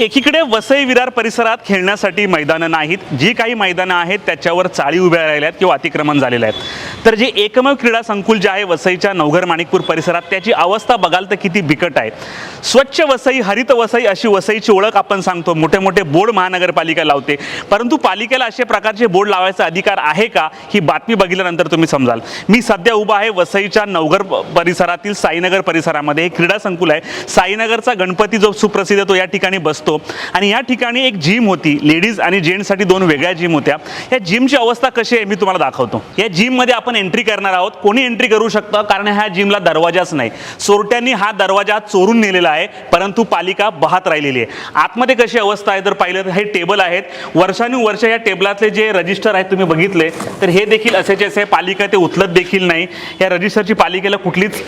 एकीकडे वसई विरार परिसरात खेळण्यासाठी मैदानं नाहीत. जी काही मैदानं आहेत त्याच्यावर चाळी उभ्या राहिल्या आहेत किंवा अतिक्रमण झालेलं आहेत. तर जे एकमेव क्रीडा संकुल जे आहे वसईच्या नवघर माणिकपूर परिसरात त्याची अवस्था बघाल तर किती बिकट आहे. स्वच्छ वसई हरित वसई अशी वसईची ओळख आपण सांगतो. मोठे मोठे बोर्ड महानगरपालिका लावते. परंतु पालिकेला अशा प्रकारचे बोर्ड लावायचा अधिकार आहे का? ही बातमी बघितल्यानंतर तुम्ही समजाल. मी सध्या उभा आहे वसईच्या नवघर परिसरातील साईनगर परिसरामध्ये. हे क्रीडा संकुल आहे. साईनगरचा गणपती जो सुप्रसिद्ध तो या ठिकाणी बसतो. आणि या ठिकाणी एक जिम होती. लेडीज आणि जेंट्ससाठी दोन वेगळ्या जिम होत्या. या जिमची अवस्था कशी आहे मी तुम्हाला दाखवतो. या जिममध्ये आपण एंट्री करणार आहोत. कोणी एंट्री करू शकतं? कारण ह्या जिमला दरवाजाच नाही. चोरट्यांनी हा दरवाजा चोरून नेलेला आहे. परंतु पालिका बहात राहिलेली आहे. आतमध्ये कशी अवस्था आहे? जर पाहिलं तर हे टेबल आहेत. वर्षानुवर्ष या टेबलातले जे रजिस्टर आहेत तुम्ही बघितले. तर हे देखील असेच असे पालिका ते उचलत देखील नाही. या रजिस्टरची पालिकेला कुठलीच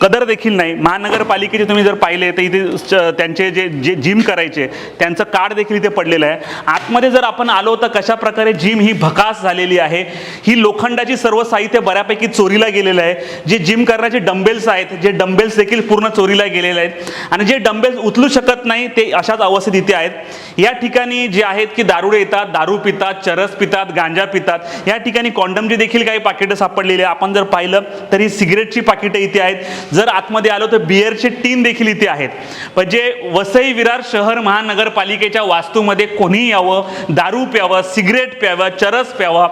कदर देखील नाही. महानगरपालिकेचे तुम्ही जर पाहिले तर इथे च- त्यांचे जे जे जिम करायचे त्यांचं कार्ड देखील इथे पडलेलं आहे. आतमध्ये जर आपण आलो तर कशा प्रकारे जिम ही भकास झालेली आहे? ही लोखंडाची सर्व साहित्य बऱ्यापैकी चोरीला गेलेलं आहे. जे जिम करण्याचे डंबेल्स आहेत जे डंबेल्स देखील पूर्ण चोरीला गेलेले आहेत. आणि जे डंबेल्स उचलू शकत नाही ते अशाच अवस्थेत इथे आहेत. या ठिकाणी जे आहेत की दारुडे येतात दारू पितात चरस पितात गांजा पितात. या ठिकाणी कॉन्डमची देखील काही पाकिटं सापडलेली आहे आपण जर पाहिलं तर ही सिगरेटची पाकिटं इथे आहेत. जर आतमध्ये आलो तर बिअरचे टीन देखील इथे आहेत. म्हणजे वसई विरार शहर महानगरपालिकेच्या वास्तूमध्ये कोणी यावं दारू प्यावं सिगरेट प्यावं चरस प्यावा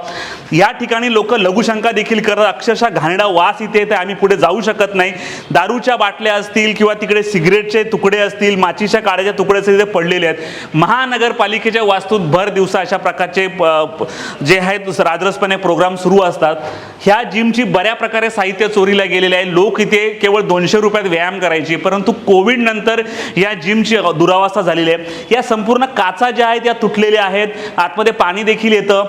या ठिकाणी लोक लघुशंका देखील करतात. अक्षरशः घाणडा वास इथे येते आम्ही पुढे जाऊ शकत नाही. दारूच्या बाटल्या असतील किंवा तिकडे सिगरेटचे तुकडे असतील माचीच्या काड्याच्या तुकडे असतील तिथे पडलेले आहेत. महानगरपालिकेच्या वास्तूत भर दिवसा अशा प्रकारचे प- जे आहेत राजरसपणे प्रोग्राम सुरू असतात. ह्या जिमची बऱ्या प्रकारे साहित्य चोरीला गेलेले आहे. लोक इथे केवळ दोनशे रुपयात व्यायाम करायची परंतु कोविड नंतर या जिमची दुरावस्था झालेली आहे. या संपूर्ण काचा ज्या आहेत या तुटलेल्या आहेत. आतमध्ये पाणी देखील येतं.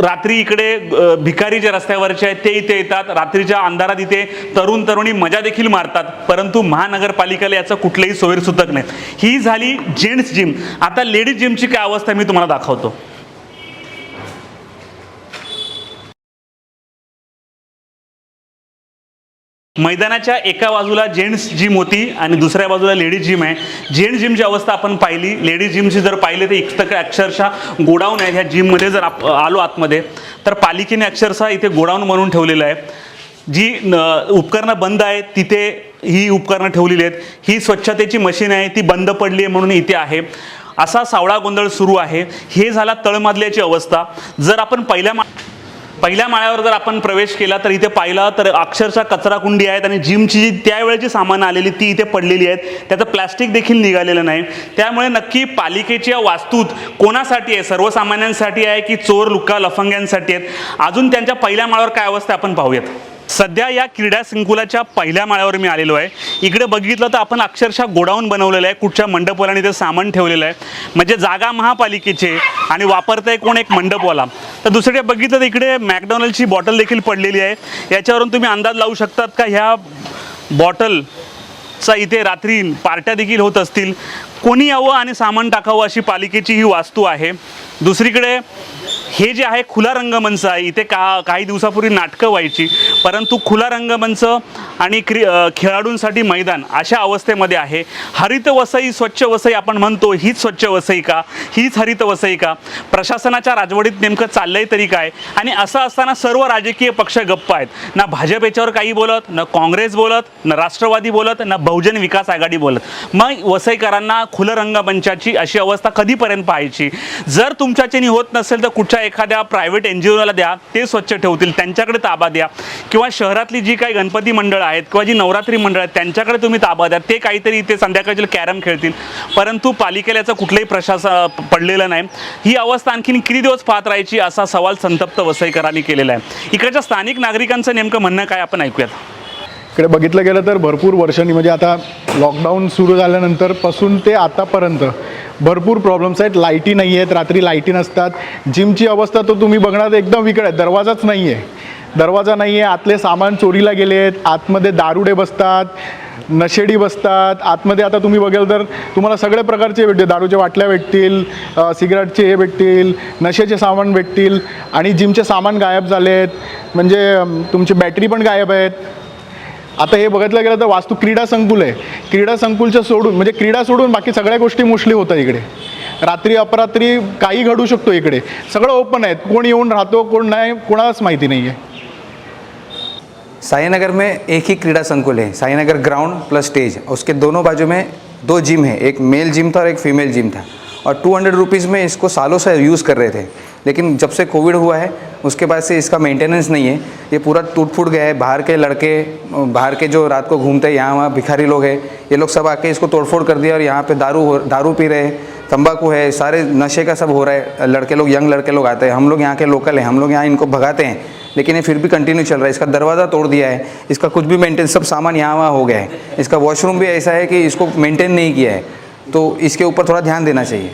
रात्री इकडे भिकारी जे रस्त्यावरचे आहेत ते इथे येतात. रात्रीच्या अंधारात इथे तरुण तरुणी मजा देखील मारतात. परंतु महानगरपालिकेला याचं कुठलंही सोयीसुतक नाही. ही झाली जेंट्स जिम. आता लेडीज जिमची काय अवस्था मी तुम्हाला दाखवतो. मैदानाच्या एका बाजूला जेंट्स जिम होती आणि दुसऱ्या बाजूला लेडीज जिम आहे. जेंट्स जिमची अवस्था आपण पाहिली. लेडीज जिमची जर पाहिले तर इतकं अक्षरशः गोडाऊन आहे. ह्या जिममध्ये जर आप आलो आतमध्ये तर पालिकेने अक्षरशः इथे गोडाऊन म्हणून ठेवलेलं आहे. जी न, उपकरणं बंद आहेत तिथे ही उपकरणं ठेवलेली आहेत. ही स्वच्छतेची मशीन आहे ती बंद पडली आहे म्हणून इथे आहे. असा सावळा गोंधळ सुरू आहे. हे झाला तळमधल्याची अवस्था. जर आपण पहिल्या मा पहिल्या माळ्यावर जर आपण प्रवेश केला तर इथे पाहिला तर अक्षरशः कचरा कुंडी आहेत आणि जिमची जी त्यावेळेची सामानं आलेली ती इथे पडलेली आहेत. त्याचं प्लॅस्टिक देखील निघालेलं नाही. त्यामुळे नक्की पालिकेच्या वास्तूत कोणासाठी आहे? सर्वसामान्यांसाठी आहे की चोर लुक्का लफंग्यांसाठी आहेत? अजून त्यांच्या पहिल्या माळावर काय अवस्था आपण पाहूयात. सध्या या क्रीडा संकुलाच्या पहिल्या माळ्यावर मी आलेलो आहे. इकडे बघितलं तर आपण अक्षरशः गोडाऊन बनवलेलं आहे. कुठच्या मंडपवाल्याने ते सामान ठेवलेलं आहे. म्हणजे जागा महापालिकेचे आणि वापरताय कोण एक मंडपवाला. तर दुसरीकडे बघितलं तर इकडे मॅकडॉनल्डची बॉटल देखील पडलेली आहे. याच्यावरून तुम्ही अंदाज लावू शकतात का? ह्या बॉटलचा इथे रात्री पार्ट्या देखील होत असतील. कोणी यावं आणि सामान टाकावं अशी पालिकेची ही वास्तू आहे. दुसरीकडे हे जे आहे खुला रंगमंच आहे इथे का काही दिवसापूर्वी नाटकं व्हायची परंतु खुला रंगमंच आणि क्रि खेळाडूंसाठी मैदान अशा अवस्थेमध्ये आहे. हरित वसई स्वच्छ वसई आपण म्हणतो हीच स्वच्छ वसई का? हीच हरित वसई का? प्रशासनाच्या राजवडीत नेमकं चाललंय तरी काय? आणि असं असताना सर्व राजकीय पक्ष गप्प आहेत. ना भाजप याच्यावर काही बोलत ना काँग्रेस बोलत ना राष्ट्रवादी बोलत ना बहुजन विकास आघाडी बोलत. मग वसईकरांना खुलं रंगमंचाची अशी अवस्था कधीपर्यंत पाहायची? जर तुमच्याच्यानी होत नसेल तर कुठच्या एखाद्या प्रायव्हेट एन जी ओला द्या ते स्वच्छ ठेवतील त्यांच्याकडे ताबा द्या. किंवा शहरातली जी काही गणपती मंडळ आहेत किंवा जी नवरात्री मंडळ आहेत त्यांच्याकडे तुम्ही ताबा द्या. ते काहीतरी इथे संध्याकाळचे कॅरम खेळतील. परंतु पालिकेला याचं कुठलंही प्रशासन पडलेलं नाही. ही अवस्था आणखीन किती दिवस पाहत राहायची असा सवाल संतप्त वसईकरांनी केलेला आहे. इकडच्या स्थानिक नागरिकांचं नेमकं म्हणणं काय आपण ऐकूयात. इकडे बघितलं गेलं तर भरपूर वर्षांनी म्हणजे आता लॉकडाऊन सुरू झाल्यानंतरपासून ते आतापर्यंत भरपूर प्रॉब्लेम्स आहेत. लाईटी नाही आहेत रात्री लाईटी नसतात. जिमची अवस्था तर तुम्ही बघणार एकदम विकळ आहे. दरवाजाच नाही आहे. दरवाजा नाही आहे. आतले सामान चोरीला गेले आहेत. आतमध्ये दारुडे बसतात नशेडी बसतात. आतमध्ये आता तुम्ही बघाल तर तुम्हाला सगळ्या प्रकारचे भेटतील. दारूच्या बाटल्या भेटतील सिगरेटचे सिगारेटचे हे भेटतील नशेचे सामान भेटतील. आणि जिमचे सामान गायब झाले आहेत म्हणजे तुमची बॅटरी पण गायब आहेत. आता हे बघितलं गेलं तर वास्तू क्रीडा संकुल आहे. क्रीडा संकुलच्या सोडून म्हणजे क्रीडा सोडून बाकी सगळ्या गोष्टी मोस्टली होतात इकडे. रात्री अपरात्री काही घडू शकतो इकडे. सगळं ओपन आहे कोण येऊन राहतो कोण नाही कोणालाच माहिती नाही आहे साईनगर में एक ही क्रीड़ा संकुल है. साईनगर ग्राउंड प्लस स्टेज उसके दोनों बाजू में दो जिम है. एक मेल जिम था और एक फीमेल जिम था. और टू हंड्रेड रुपीज़ में इसको सालों से यूज़ कर रहे थे. लेकिन जब से कोविड हुआ है, उसके बाद से इसका मेंटेनेंस नहीं है। ये पूरा टूट फूट गया है। बाहर के लड़के, बाहर के जो रात को घूमते हैं, यहाँ वहाँ भिखारी लोग हैं, ये लोग सब आके इसको तोड़फोड़ कर दिया और यहाँ पे दारू दारू पी रहे हैं, तंबाकू है, सारे नशे का सब हो रहा है। लड़के लोग, यंग लड़के लोग आते हैं। हम लोग यहाँ के लोकल हैं, हम लोग यहाँ इनको भगाते हैं, लेकिन ये फिर भी कंटिन्यू चल रहा है। इसका दरवाज़ा तोड़ दिया है। इसका कुछ भी मेंटेन सब सामान यहाँ वहाँ हो गया है। इसका वॉशरूम भी ऐसा है कि इसको मेंटेन नहीं किया है। तो इसके ऊपर थोड़ा ध्यान देना चाहिए।